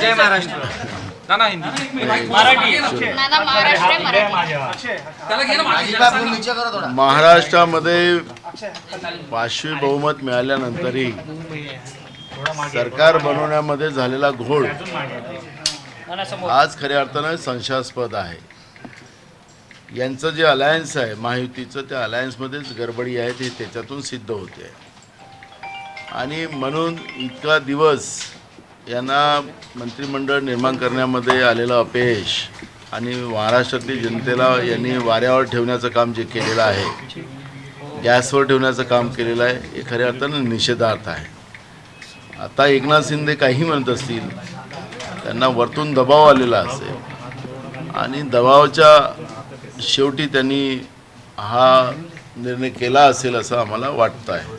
जय महाराष्ट्र. ना ना हिंदी. मराठी. नाना महाराष्ट्र आहे, मराठी. त्याला घे ना माझी. महाराष्ट्रामध्ये पाचशे बहुमत मिळाल्यानंतरही सरकार बनवण्यामध्ये झालेला घोळ आज खऱ्या अर्थानं संशयास्पद आहे. यांचं जे अलायन्स आहे महायुतीचं त्या अलायन्समध्येच गडबडी आहे ते त्याच्यातून सिद्ध होते. आणि म्हणून इतका दिवस यांना मंत्रिमंडळ निर्माण करण्यामध्ये आलेलं अपयश आणि महाराष्ट्रातील जनतेला यांनी वाऱ्यावर ठेवण्याचं काम जे केलेलं आहे गॅसवर ठेवण्याचं काम केलेलं आहे हे खऱ्या अर्थानं निषेधार्थ आहे. आता एकनाथ शिंदे काही म्हणत असतील त्यांना वरतून दबाव आलेला असेल आणि दबावाच्या शेवटी त्यांनी हा निर्णय केला असेल असं आम्हाला वाटतं आहे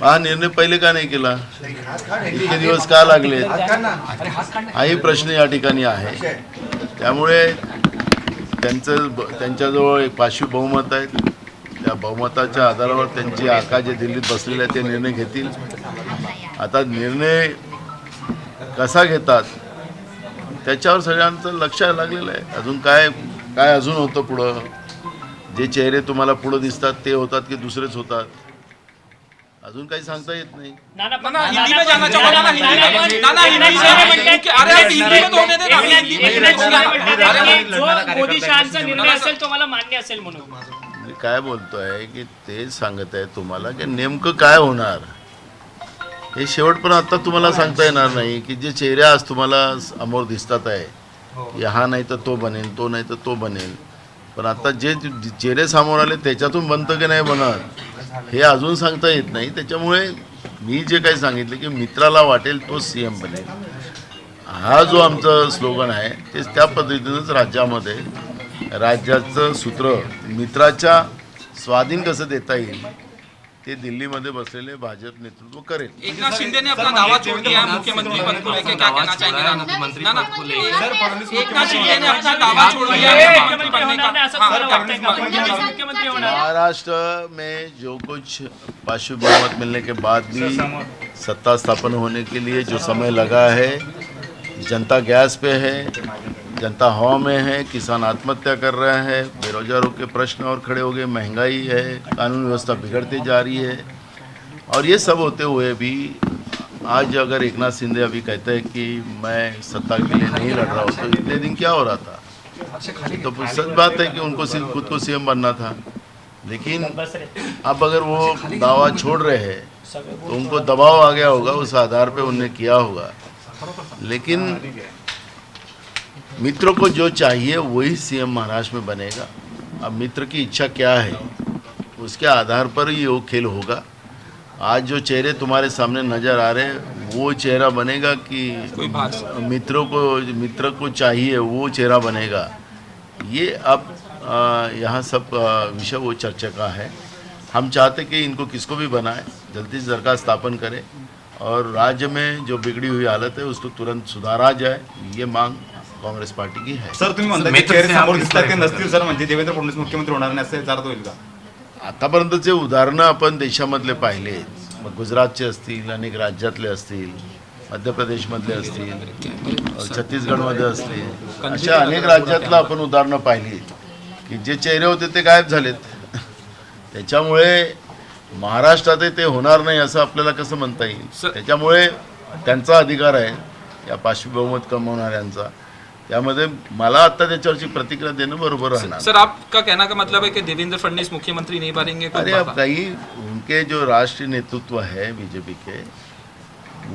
हा निर्णय पहिले का नाही केला? इतके दिवस का लागले? हाही प्रश्न या ठिकाणी आहे. त्यामुळे त्यांचं ब- त्यांच्याजवळ एक पाचशे बहुमत आहेत त्या बहुमताच्या आधारावर त्यांची आका जे दिल्लीत बसलेले आहेत ते निर्णय घेतील. आता निर्णय कसा घेतात त्याच्यावर सगळ्यांचं लक्ष लागलेलं आहे. अजून काय काय अजून होतं पुढं? जे चेहरे तुम्हाला पुढं दिसतात ते होतात की दुसरेच होतात? अजून काही सांगता येत नाही. में जाना चाहो ना ना हिंदी में ना ना हिंदी से अरे अरे हिंदी में तो होने दे ना हिंदी में एकनाथ शिंदे म्हणतात की हिंदी जो मोदी शहाचा निर्णय असेल तो मला मान्य असेल म्हणून मी काय बोलतोय की तेच सांगत आहे तुम्हाला की नेमकं काय होणार? हे शेवट पण आता तुम्हाला सांगता येणार नाही की जे चेहरे आज तुम्हाला समोर दिसतात आहे की हा नाही तर तो बनेल तो नाही तर तो बनेल. पण आता जे चेहरे समोर आले त्याच्यातून बनतं की नाही बनत हे अजून सांगता येत नाही. त्याच्यामुळे मी जे काही सांगितलं की मित्राला वाटेल तो सी एम बनेल. हा जो आमचं स्लोगन आहे ते त्या पद्धतीनंच राज्यामध्ये राज्याचं सूत्र मित्राच्या स्वाधीन कसं देता येईल ते दिल्लीमध्ये बसलेले भाजप नेतृत्व करेल. एक नाथ शिंदे ने अपना दावा छोड़ दिया है मुख्यमंत्री पद को लेकर क्या कहना चाहेंगे ना ना. एक नाथ शिंदे ने अपना दावा छोड़ दिया है मुख्यमंत्री बनने का? हाँ, महाराष्ट्र में जो कुछ पाशु बहुमत मिलने के बाद भी सत्ता स्थापन होने के लिए जो समय लगा है जनता गैस पे है जनता हवा में है, किसान आत्महत्या कर रहे हैं, बेरोजगारों के प्रश्न और खड़े हो गए, महँगाई है, कानून व्यवस्था बिगड़ती जा रही है। और ये सब होते हुए भी आज अगर एक नाथ सिंधे अभी कहते हैं कि मैं सत्ता के लिए नहीं लड़ रहा हूँ तो इतने दिन क्या हो रहा था? तो सच बात है कि उनको सिर्फ़ खुद को सीएम बनना था। लेकिन अब अगर वो दावा छोड़ रहे हैं तो उनको दबाव आ गया होगा, उस आधार पे उनने किया होगा। लेकिन मित्र को जो चाहिए वही सीएम महाराष्ट्र में बनेगा। अब मित्र की इच्छा क्या है? उसके आधार पर ही वो खेल होगा। आज जो चेहरे तुम्हारे सामने नज़र आ रहे हैं वो चेहरा बनेगा कि मित्रों को मित्र को चाहिए वो चेहरा बनेगा। ये अब यहाँ सब विषय वो चर्चा का है। हम चाहते कि इनको किसको भी बनाए जल्दी से सरकार स्थापन करे। और राज्य में जो बिगड़ी हुई हालत है उसको तुरंत सुधारा जाए ये मांग कांग्रेस पार्टी की है। सर तुम्ही म्हणता की चेहरे समोर दिसतात ते नसतील सर म्हणजे देवेंद्र फडणवीस मुख्यमंत्री होणार नाही असं याचा अर्थ होईल का? आतापर्यंतचे उदाहरणं आपण देशामधले पाहिले मग गुजरातचे असतील अनेक राज्यातले असतील मध्य प्रदेशमधले असतील छत्तीसगडमध्ये असतील अशा अनेक राज्यातलं आपण उदाहरणं पाहिली की जे चेहरे होते ते गायब झालेत. त्याच्यामुळे महाराष्ट्रातही ते होणार नाही असं आपल्याला कसं म्हणता येईल? त्याच्यामुळे त्यांचा अधिकार आहे या पाचवी बहुमत कमवणाऱ्यांचा. त्यामध्ये मला आता त्याच्यावरची प्रतिक्रिया देणं बरोबर राहणार सर आपका कहना का मतलब है कि देवेंद्र फडणवीस मुख्यमंत्री नहीं बनेंगे तो अरे। अब कई उनके जो राष्ट्रीय नेतृत्व है बीजेपी के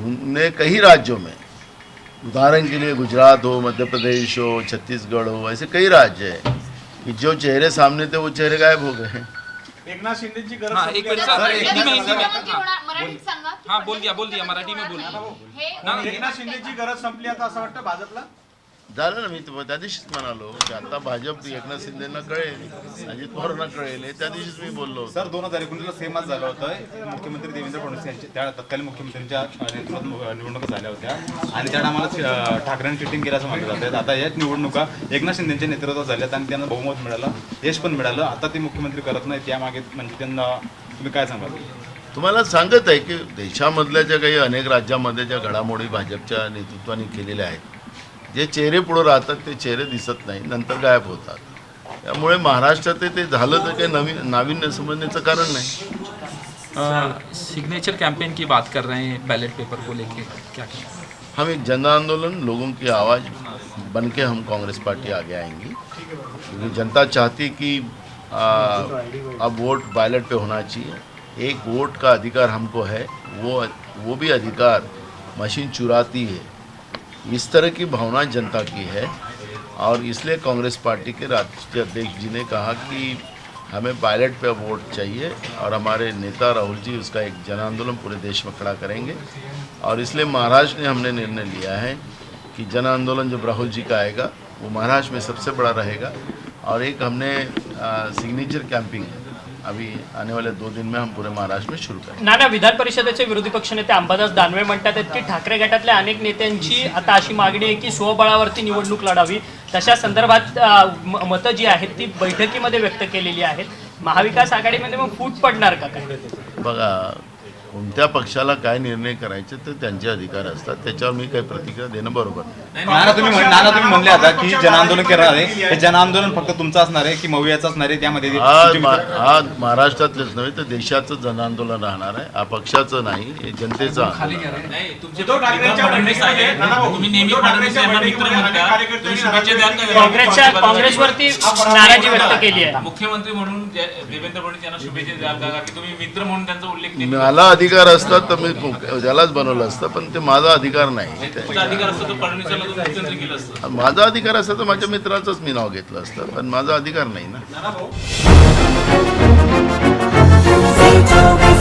उनने कई राज्यों में उदाहरण के लिए गुजरात हो मध्य प्रदेश हो छत्तीसगढ़ हो ऐसे कई राज्य हैं कि जो चेहरे सामने थे वो चेहरे गायब हो गए एकनाथ शिंदेची गरज हाँ एक मिनट जर सर हिंदी में हिंदी में मुख्यमंत्री हाँ, होणार मराठीत सांगा हाँ बोल दिया बोल दिया मराठी में बोल दिया हे ना ना एकनाथ शिंदेची गरज संपली आता असं वाटतं भाजपला झालं ना मी त्या दिवशीच म्हणालो की आता भाजप एकनाथ शिंदेना कळेल अजित पवारांना कळेल त्या दिवशीच मी बोललो. सर दोन हजार एकोणीसला सेमच झालं होतं. मुख्यमंत्री देवेंद्र फडणवीस यांच्या त्या तत्कालीन मुख्यमंत्र्यांच्या नेतृत्वात निव- निवडणुका झाल्या होत्या. आणि त्या टायमाला ठाकरेंनी चिटिंग केल्याचं म्हटलं जातं. आता याच निवडणुका एकनाथ शिंदेच्या नेतृत्वात झाल्यात आणि त्यांना बहुमत मिळालं यश पण मिळालं. आता ते मुख्यमंत्री करत नाही त्यामागे म्हणजे त्यांना तुम्ही काय सांगाल? तुम्हाला सांगत आहे की देशामधल्या ज्या काही अनेक राज्यामध्ये ज्या घडामोडी भाजपच्या नेतृत्वाने केलेल्या आहेत जे चेहरे पुढे राहतात ते चेहरे दिसत नाही नंतर गायब होतात. त्यामुळे महाराष्ट्रात ते- झालं तर काही नवीन नाविन्य समजण्याचं कारण नाही. सिग्नेचर कैंपेन की बात कर रहे हैं बैलेट पेपर को लेके क्या हम एक जन आंदोलन लोगों की आवाज़ बन के हम कांग्रेस पार्टी आगे आएंगी। क्योंकि जनता चाहती कि आ, अब वोट बैलेट पे होना चाहिए। एक वोट का अधिकार हमको है वो वो भी अधिकार मशीन चुराती है। इस तरह की भावना जनता की है और इसलिए कांग्रेस पार्टी के राष्ट्रीय अध्यक्ष जी ने कहा कि हमें पायलट पे वोट चाहिए और हमारे नेता राहुल जी उसका एक जन आंदोलन पूरे देश में खड़ा करेंगे। और इसलिए महाराष्ट्र ने हमने निर्णय लिया है कि जन आंदोलन जब राहुल जी का आएगा, वो महाराष्ट्र में सबसे बड़ा रहेगा। और एक हमने सिग्नेचर कैंपिंग अभी आने वाले दो दिन में हम पूरे महाराष्ट्र में शुरू करेंगे। नाना विधान परिषदेचे विरोधी पक्षनेते अंबादास दानवे म्हणतात आहेत की ठाकरे गटातल्या अनेक नेत्यांची आता अशी मागणी आहे की स्वबळावरती निवडणूक लढावी. तशा संदर्भात मतं जी आहेत ती बैठकीमध्ये व्यक्त केलेली आहेत. महाविकास आघाडीमध्ये मग फूट पडणार का काय? बघा कोणत्या पक्षाला काय निर्णय करायचे ते त्यांचे अधिकार असतात. त्याच्यावर मी काही प्रतिक्रिया देणं बरोबर. नाही नाना तुम्ही म्हण- नाना तुम्ही म्हणले आता की जन आंदोलन करणार आहे. हे जन आंदोलन फक्त तुमचं असणार आहे की मऊयाचं असणार आहे त्यामध्ये महाराष्ट्रातलेच नव्हे तर देशाचं जन आंदोलन राहणार आहे. हा पक्षाचं नाही हे जनतेचं काँग्रेसवरती नाराजी व्यक्त केली आहे. मुख्यमंत्री म्हणून देवेंद्र फडणवीस यांना शुभेच्छा द्याल का? की तुम्ही मित्र म्हणून त्यांचा उल्लेख मला अधिकार असतात तर मी त्यालाच बनवलं असतं पण ते माझा अधिकार नाही. माझा अधिकार असतं तर माझ्या मित्राचंच मी नाव घेतलं असतं पण माझा अधिकार नाही ना. नाना भाऊ. Zito